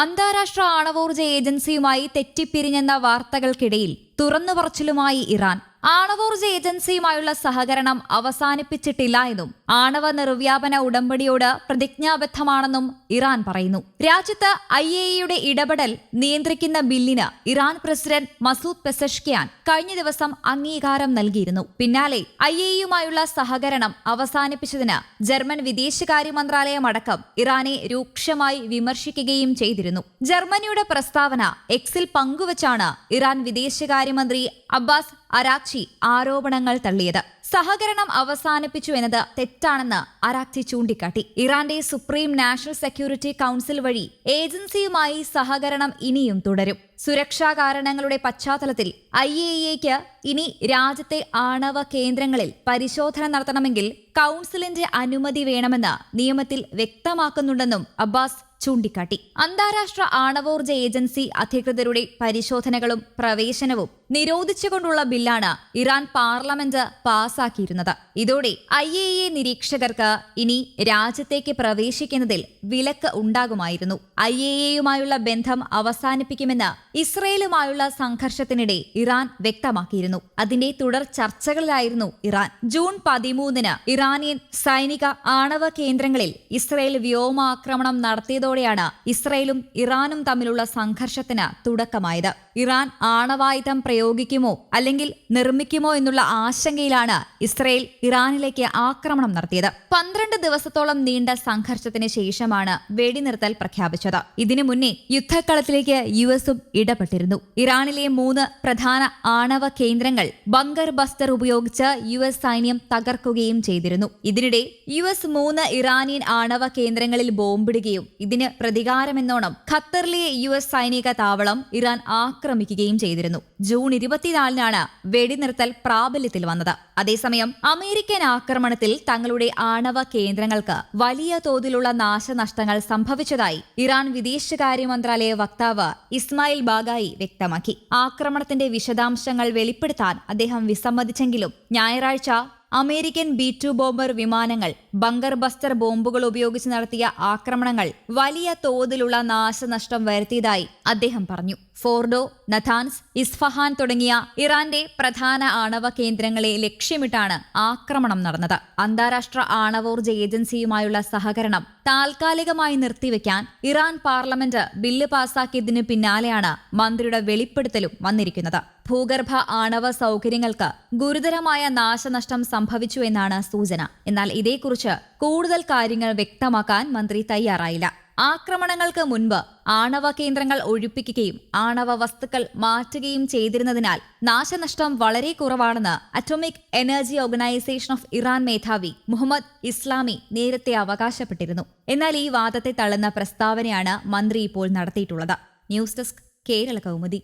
അന്താരാഷ്ട്ര ആണവോർജ ഏജൻസിയുമായി തെറ്റിപ്പിരിഞ്ഞെന്ന വാർത്തകൾക്കിടയിൽ തുറന്നുപറച്ചിലുമായി ഇറാൻ. ആണവോർജ ഏജൻസിയുമായുള്ള സഹകരണം അവസാനിപ്പിച്ചിട്ടില്ല എന്നും ആണവ നിർവ്യാപന ഉടമ്പടിയോട് പ്രതിജ്ഞാബദ്ധമാണെന്നും ഇറാൻ പറയുന്നു. രാജ്യത്ത് ഐ എ ഇയുടെ ഇടപെടൽ നിയന്ത്രിക്കുന്ന ബില്ലിന് ഇറാൻ പ്രസിഡന്റ് മസൂദ് പെസഷ്കിയാൻ കഴിഞ്ഞ ദിവസം അംഗീകാരം നൽകിയിരുന്നു. പിന്നാലെ ഐ എ ഇയുമായുള്ള സഹകരണം അവസാനിപ്പിച്ചതിന് ജർമ്മൻ വിദേശകാര്യ മന്ത്രാലയം അടക്കം ഇറാനെ രൂക്ഷമായി വിമർശിക്കുകയും ചെയ്തിരുന്നു. ജർമ്മനിയുടെ പ്രസ്താവന എക്സിൽ പങ്കുവച്ചാണ് ഇറാൻ വിദേശകാര്യമന്ത്രി അബ്ബാസ് അരാക്ചി ആരോപണങ്ങൾ തള്ളിയത്. സഹകരണം അവസാനിപ്പിച്ചു എന്നത് തെറ്റാണെന്ന് അരാക്ചി ചൂണ്ടിക്കാട്ടി. ഇറാന്റെ സുപ്രീം നാഷണൽ സെക്യൂരിറ്റി കൗൺസിൽ വഴി ഏജൻസിയുമായി സഹകരണം ഇനിയും തുടരും. സുരക്ഷാ കാരണങ്ങളുടെ പശ്ചാത്തലത്തിൽ ഐ എ എക്ക് ഇനി രാജ്യത്തെ ആണവ കേന്ദ്രങ്ങളിൽ പരിശോധന നടത്തണമെങ്കിൽ കൗൺസിലിന്റെ അനുമതി വേണമെന്ന് നിയമത്തിൽ വ്യക്തമാക്കുന്നുണ്ടെന്നും അബ്ബാസ് ചൂണ്ടിക്കാട്ടി. അന്താരാഷ്ട്ര ആണവോർജ ഏജൻസി അധികൃതരുടെ പരിശോധനകളും പ്രവേശനവും നിരോധിച്ചുകൊണ്ടുള്ള ബില്ലാണ് ഇറാൻ പാർലമെന്റ് പാസാക്കിയിരുന്നത്. ഇതോടെ ഐ എ എ നിരീക്ഷകർക്ക് ഇനി രാജ്യത്തേക്ക് പ്രവേശിക്കുന്നതിൽ വിലക്ക് ഉണ്ടാകുമായിരുന്നു. ഐ എ എയുമായുള്ള ബന്ധം അവസാനിപ്പിക്കുമെന്ന് ഇസ്രയേലുമായുള്ള സംഘർഷത്തിനിടെ ഇറാൻ വ്യക്തമാക്കിയിരുന്നു. അതിന്റെ തുടർ ചർച്ചകളിലായിരുന്നു ഇറാൻ. ജൂൺ പതിമൂന്നിന് ഇറാനിയൻ സൈനിക ആണവ കേന്ദ്രങ്ങളിൽ ഇസ്രയേൽ വ്യോമാക്രമണം നടത്തിയതോടെയാണ് ഇസ്രയേലും ഇറാനും തമ്മിലുള്ള സംഘർഷത്തിന് തുടക്കമായത്. ഇറാൻ ആണവായുധം പ്രയോഗിക്കുമോ അല്ലെങ്കിൽ നിർമ്മിക്കുമോ എന്നുള്ള ആശങ്കയിലാണ് ഇസ്രയേൽ ഇറാനിലേക്ക് ആക്രമണം നടത്തിയത്. പന്ത്രണ്ട് ദിവസത്തോളം നീണ്ട സംഘർഷത്തിന് ശേഷമാണ് വെടിനിർത്തൽ പ്രഖ്യാപിച്ചത്. ഇതിനു മുന്നേ യുദ്ധക്കളത്തിലേക്ക് യു എസും ഇടപെട്ടിരുന്നു. ഇറാനിലെ മൂന്ന് പ്രധാന ആണവ കേന്ദ്രങ്ങൾ ബങ്കർ ബസ്തർ ഉപയോഗിച്ച് യു എസ് സൈന്യം തകർക്കുകയും ചെയ്തിരുന്നു. ഇതിനിടെ യു എസ് മൂന്ന് ഇറാനിയൻ ആണവ കേന്ദ്രങ്ങളിൽ ബോംബിടുകയും ഇതിന് പ്രതികാരമെന്നോണം ഖത്തറിലെ യു എസ് സൈനിക താവളം ഇറാൻ ആക്രമിക്കുകയും ചെയ്തിരുന്നു. ജൂൺ ഇരുപത്തിനാലിനാണ് വെടിനിർത്തൽ പ്രാബല്യത്തിൽ വന്നത്. അതേസമയം അമേരിക്കൻ ആക്രമണത്തിൽ തങ്ങളുടെ ആണവ കേന്ദ്രങ്ങൾക്ക് വലിയ തോതിലുള്ള നാശനഷ്ടങ്ങൾ സംഭവിച്ചതായി ഇറാൻ വിദേശകാര്യ മന്ത്രാലയ വക്താവ് ഇസ്മായിൽ ബാഗായി വ്യക്തമാക്കി. ആക്രമണത്തിന്റെ വിശദാംശങ്ങൾ വെളിപ്പെടുത്താൻ അദ്ദേഹം വിസമ്മതിച്ചെങ്കിലും ഞായറാഴ്ച അമേരിക്കൻ ബി ടു ബോംബർ വിമാനങ്ങൾ ബങ്കർ ബസ്റ്റർ ബോംബുകൾ ഉപയോഗിച്ച് നടത്തിയ ആക്രമണങ്ങൾ വലിയ തോതിലുള്ള നാശനഷ്ടം വരുത്തിയതായി അദ്ദേഹം പറഞ്ഞു. ഫോർഡോ നഥാൻസ് ഇസ്ഫഹാൻ തുടങ്ങിയ ഇറാന്റെ പ്രധാന ആണവ കേന്ദ്രങ്ങളെ ലക്ഷ്യമിട്ടാണ് ആക്രമണം നടന്നത്. അന്താരാഷ്ട്ര ആണവോർജ ഏജൻസിയുമായുള്ള സഹകരണം താൽക്കാലികമായി നിർത്തിവെക്കാൻ ഇറാൻ പാർലമെന്റ് ബില്ല് പാസാക്കിയതിന് പിന്നാലെയാണ് മന്ത്രിയുടെ വെളിപ്പെടുത്തലും വന്നിരിക്കുന്നത്. ഭൂഗർഭ ആണവ സൗകര്യങ്ങൾക്ക് ഗുരുതരമായ നാശനഷ്ടം സംഭവിച്ചു എന്നാണ് സൂചന. എന്നാൽ ഇതേക്കുറിച്ച് കൂടുതൽ കാര്യങ്ങൾ വ്യക്തമാക്കാൻ മന്ത്രി തയ്യാറായില്ല. ആക്രമണങ്ങൾക്ക് മുൻപ് ആണവ കേന്ദ്രങ്ങൾ ഒഴിപ്പിക്കുകയും ആണവ വസ്തുക്കൾ മാറ്റുകയും ചെയ്തിരുന്നതിനാൽ നാശനഷ്ടം വളരെ കുറവാണെന്ന് atomic energy organisation of Iran മേധാവി മുഹമ്മദ് ഇസ്ലാമി നേരത്തെ അവകാശപ്പെട്ടിരുന്നു. എന്നാൽ ഈ വാദത്തെ തള്ളുന്ന പ്രസ്താവനയാണ് മന്ത്രി ഇപ്പോൾ നടത്തിയിട്ടുള്ളത്. News desk Kerala Kaumudi.